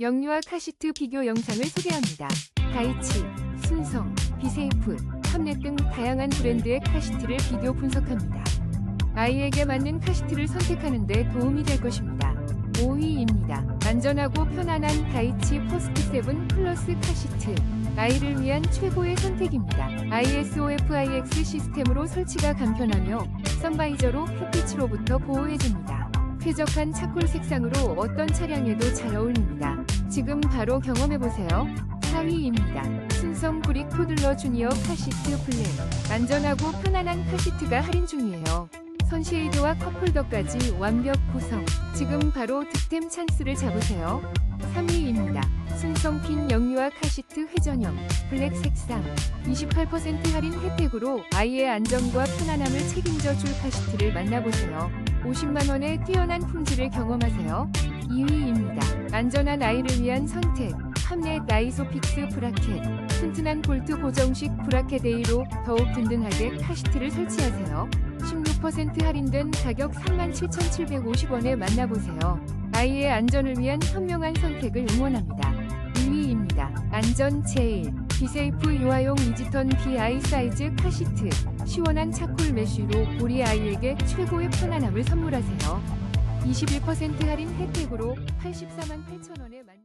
영유아 카시트 비교 영상을 소개합니다. 다이치, 순성, 비세이프, 팜넷 등 다양한 브랜드의 카시트를 비교 분석합니다. 아이에게 맞는 카시트를 선택하는 데 도움이 될 것입니다. 5위입니다. 안전하고 편안한 다이치 포스트 7 플러스 카시트. 아이를 위한 최고의 선택입니다. ISOFIX 시스템으로 설치가 간편하며 선바이저로 햇빛으로부터 보호해줍니다. 쾌적한 차콜 색상으로 어떤 차량에도 잘 어울립니다. 지금 바로 경험해보세요. 4위입니다. 순성 브릭 토들러 주니어 카시트 블랙. 안전하고 편안한 카시트가 할인 중이에요. 선쉐이드와 컵홀더까지 완벽 구성. 지금 바로 득템 찬스를 잡으세요. 3위입니다. 순성핀 영유아 카시트 회전형 블랙 색상 28% 할인 혜택으로 아이의 안전과 편안함을 책임져 줄 카시트를 만나보세요. 50만원의 뛰어난 품질을 경험하세요. 2위입니다. 안전한 아이를 위한 선택 팜넷 나이소픽스 브라켓 튼튼한 볼트 고정식 브라켓 A로 더욱 든든하게 카시트를 설치하세요. 16% 할인된 가격 37,750원에 만나보세요. 아이의 안전을 위한 현명한 선택을 응원합니다. 2위입니다. 안전 제일 비세이프 유아용 이지턴 BI 사이즈 카시트 시원한 차콜 메쉬로 우리 아이에게 최고의 편안함을 선물하세요. 21% 할인 혜택으로 84만 8천 원에 만